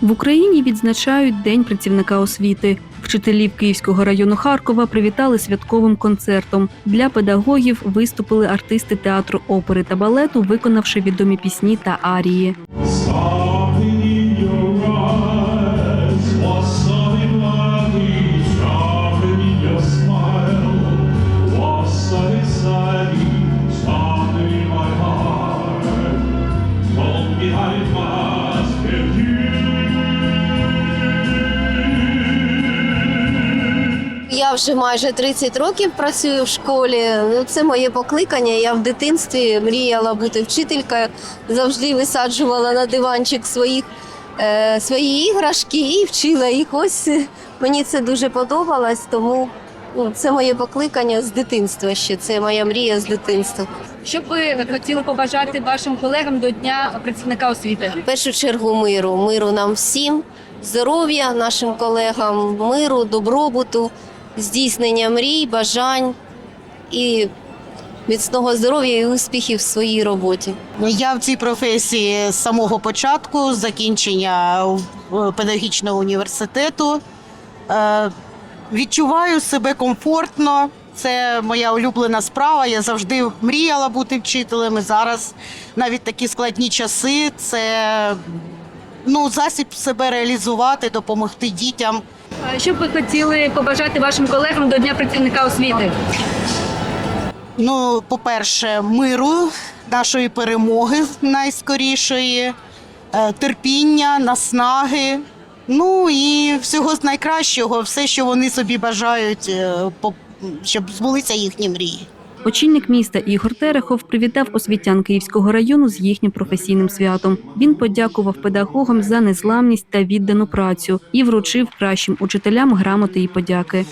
В Україні відзначають День працівника освіти. Вчителів Київського району Харкова привітали святковим концертом. Для педагогів виступили артисти театру опери та балету, виконавши відомі пісні та арії. Вже майже 30 років працюю в школі. Ну, Це моє покликання. Я в дитинстві мріяла бути вчителькою, завжди висаджувала на диванчик своїх, е, свої іграшки і вчила їх. Ось е, мені це дуже подобалось, тому ну, це моє покликання з дитинства ще. Це моя мрія з дитинства. Що б ви хотіли побажати вашим колегам до Дня працівника освіти? В першу чергу миру, миру нам всім, здоров'я нашим колегам, миру, добробуту, здійснення мрій, бажань і міцного здоров'я і успіхів в своїй роботі. Я в цій професії з самого початку, закінчення е, педагогічного університету. Е, Відчуваю себе комфортно. Це моя улюблена справа. Я завжди мріяла бути вчителем. І зараз навіть такі складні часи. Це ну, засіб себе реалізувати, допомогти дітям. Що б ви хотіли побажати вашим колегам до Дня працівника освіти? Ну, по-перше, миру, нашої перемоги найскорішої, е, терпіння, наснаги. Ну і всього з найкращого, все, що вони собі бажають, е, щоб збулися їхні мрії. Очільник міста Ігор Терехов привітав освітян Київського району з їхнім професійним святом. Він подякував педагогам за незламність та віддану працю і вручив кращим учителям грамоти і подяки.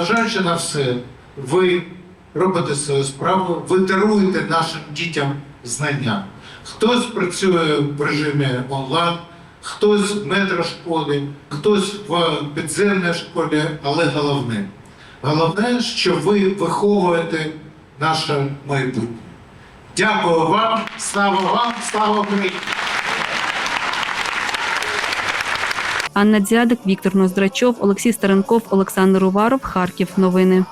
Незважаючи на все, ви робите свою справу, ви даруєте нашим дітям знання. Хтось працює в режимі онлайн, хтось в метрошколі, хтось в підземній школі, але головне, головне, що ви виховуєте наше майбутнє. Дякую вам, слава вам, слава Україні! Анна Дзядик, Віктор Ноздрачов, Олексій Старенков, Олександр Уваров, Харків. Новини.